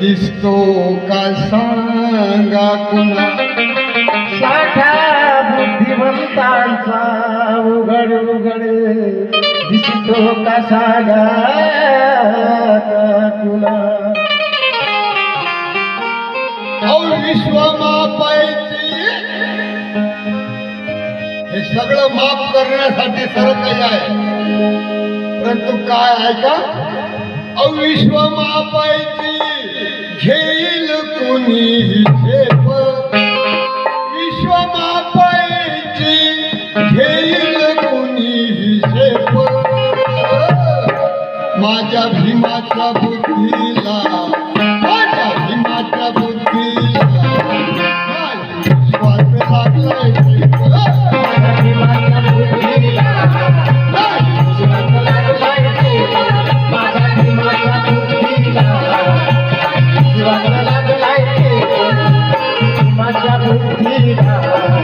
दिसतो का सांगा कुणा? साठा बुद्धिमंतांचा उघड उघड दिसतो कसा गा तुला अहो विश्वमापायची हे सगळं माफ करण्यासाठी सर्व काही आहे. परंतु काय आहे का? अविश्वमापायची घेईल कुणी झेप. विश्वमापायची घेईल कुणी झेप. माझ्या भीमाचा माझ्या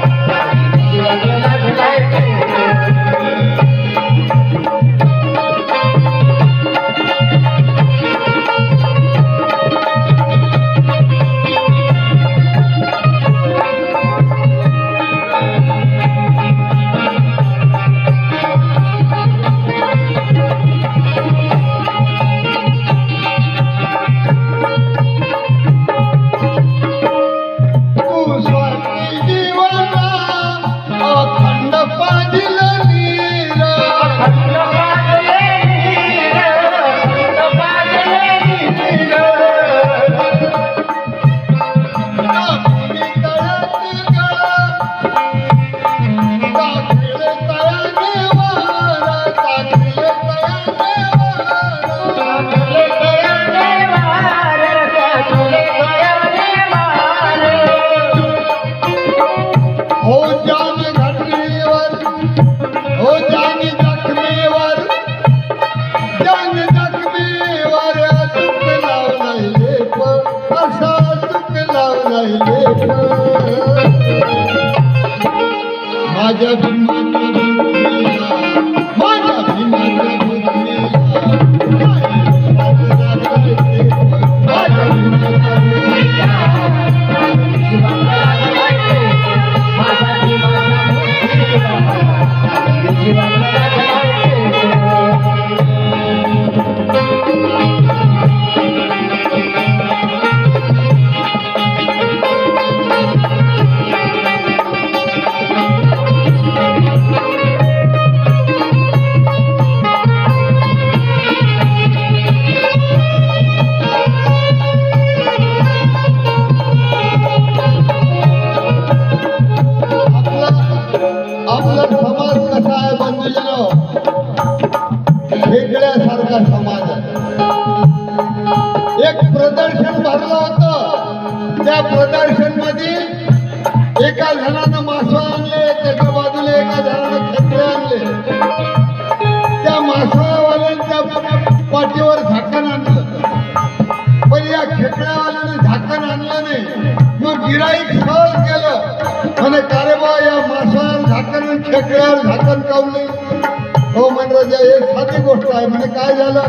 माझ्या एका जणानं मासं आणले त्याच्या बाजूला एका जणानं खत्रे आणले. त्या मासवाल्यांच्या पाठीवर झाकण आणलं. पण या खेकड्यावाल्याने झाकण आणलं नाही. मग गिराईक सहज केलं. म्हणे का रे बा या मासावर झाकण खेकड्यावर झाकण कावले हो म्हण राजा एक साधी गोष्ट आहे. म्हणे काय झालं?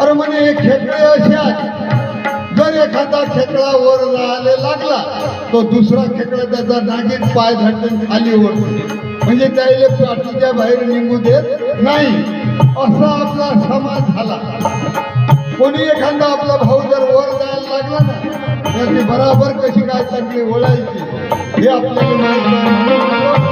अरे म्हणे हे खेकडे असे आहेत. जर एखादा खेकडा वर जायला लागला तो दुसरा खेकडा त्याचा नागीत पाय धटून खाली ओढतो. म्हणजे त्याला पाठीच्या बाहेर निघू देत नाही. असा आपला समाज झाला. कोणी एखादा आपला भाऊ जर वर जायला लागला ना तर ती बराबर कशी काय चांगली ओळायची हे आपल्याला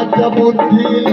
da botilha. É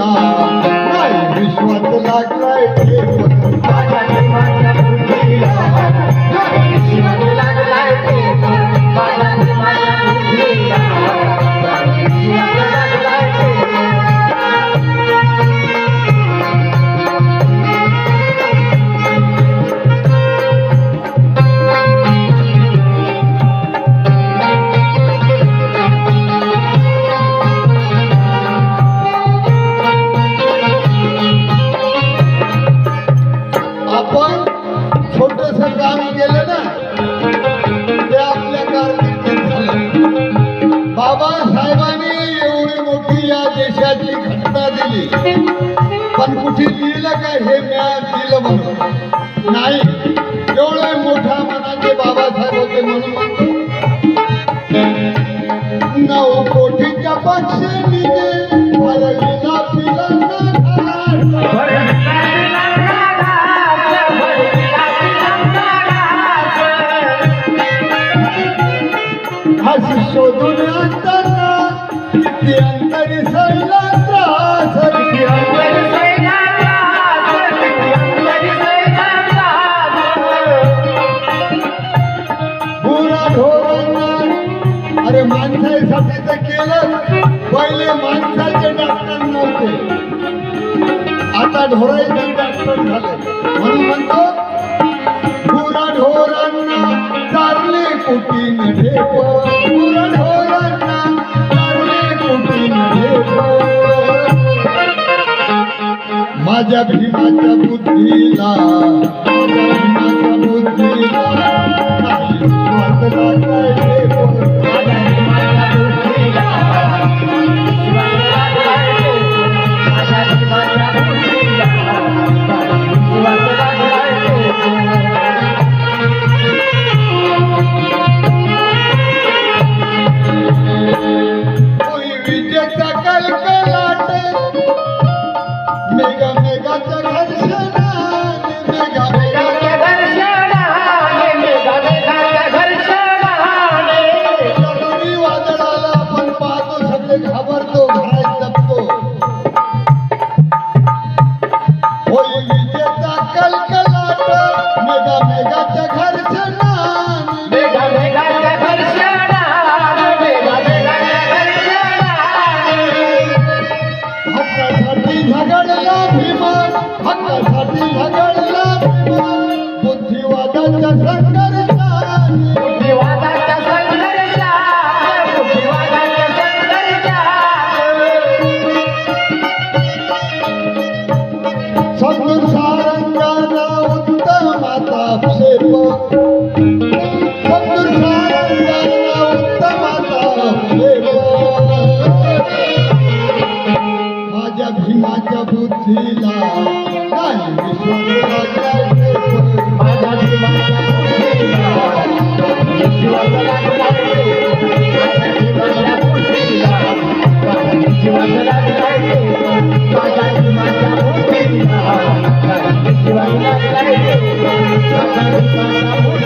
पण कुठे लिहिलं का हे म्या दिलं म्हणून? नाही एवढे मोठ्या मनाचे बाबासाहेब होते म्हणून. नऊ कोटीच्या पक्षी निघे हरविला शोधून পहिले माणसाचे डॉक्टर नव्हते आता ढोरायचे डॉक्टर झाले म्हणून म्हणतो पुरा ढोरांना चारले कुटी नढे पुरा ढोरांना चारले कुटी नढे माझ्या भीमाच्या बुद्धीला माझ्या भीमाच्या बुद्धीला काही जब घर से Thank you.